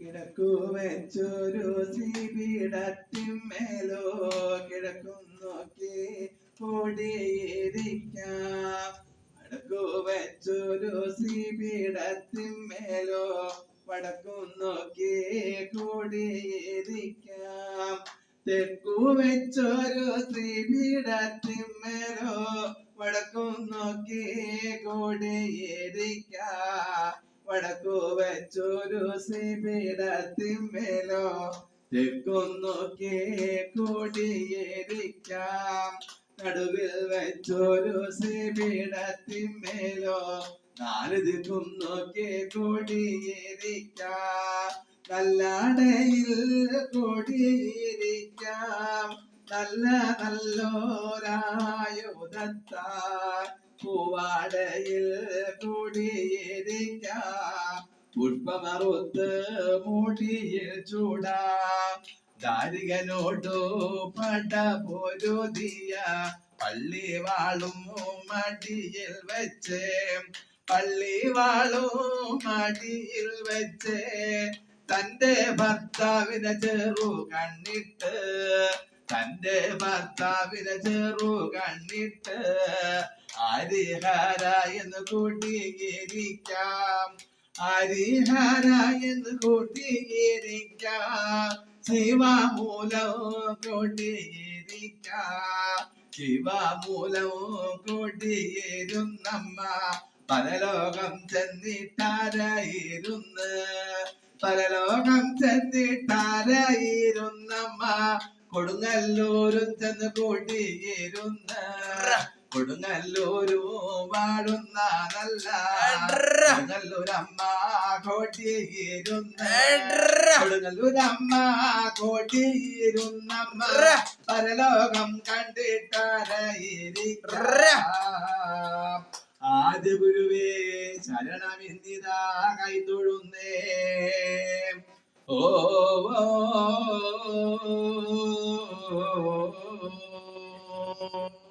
കിടക്കു വെച്ചൊരു സിബിടത്തിന്മേലോ കിടക്കും നോക്കി ഓടിയിരിക്കാം. വടക്കു വെച്ചൊരു സിബിടത്തിന്മേലോ വടക്കും നോക്കി കൂടിയിരിക്കാം. തെക്കു വെച്ചൊരു ശ്രീപീഠത്തിന്മേലോ വടക്കും നോക്കി കൂടിയിരിക്കാം വടക്കു വെച്ചൊരു ശ്രീപീഠത്തിന്മേലോ തെക്കും നോക്കി കൂടിയിരിക്കാം നടുവിൽ വെച്ചൊരു ശ്രീപീഠത്തിന്മേലോ നാല് ദിക്കും നോക്കി കൂടിയിരിക്കാം നല്ലാടയിൽ കൂടിയിരിക്കാം. നല്ല നല്ലോരായുധത്താൽ പൂവാടയിൽ കൂടിയിരിക്കാം. പുഷ്പമറുത്ത് മൂടിയിൽ ചൂടാ. ദാരികനോടു പട പൊരുതിയ പള്ളി വാളും മടിയിൽ വെച്ച്. പള്ളി വാളും മടിയിൽ വെച്ച് തന്റെ ഭർത്താവിനെ ചെറു കണ്ണിട്ട് തന്റെ ഭർത്താവിനെ ചെറു കണ്ണിട്ട് ഹരിഹര എന്ന് കൂട്ടിയിരിക്കാം. ഹരിഹര എന്ന് കൂട്ടിയിരിക്കാം. ശിവമൂലവും കൂട്ടിയിരിക്കാം. ശിവമൂലവും കൂട്ടിയിരുന്നമ്മ പരലോകം ചെന്നിട്ടാരായിരുന്ന്. പരലോകം ചെന്നിട്ടാരായിരുന്നമ്മ കൊടുങ്ങല്ലൂരും ചെന്ന് കൂട്ടിയിരുന്ന കൊടുങ്ങല്ലൂരും വാഴുന്ന നല്ല കൊടുങ്ങല്ലൂരമ്മ കോട്ടിയിരുന്ന. കൊടുങ്ങല്ലൂരമ്മ കോട്ടിയിരുന്നമ്മ പരലോകം കണ്ടിട്ടാരായിരിക്കാം. ആദ്യ ഗുരുവേ ശരണമെന്നിതാ കൈ തൊഴുന്നേ ഓ, Oh. oh, oh, oh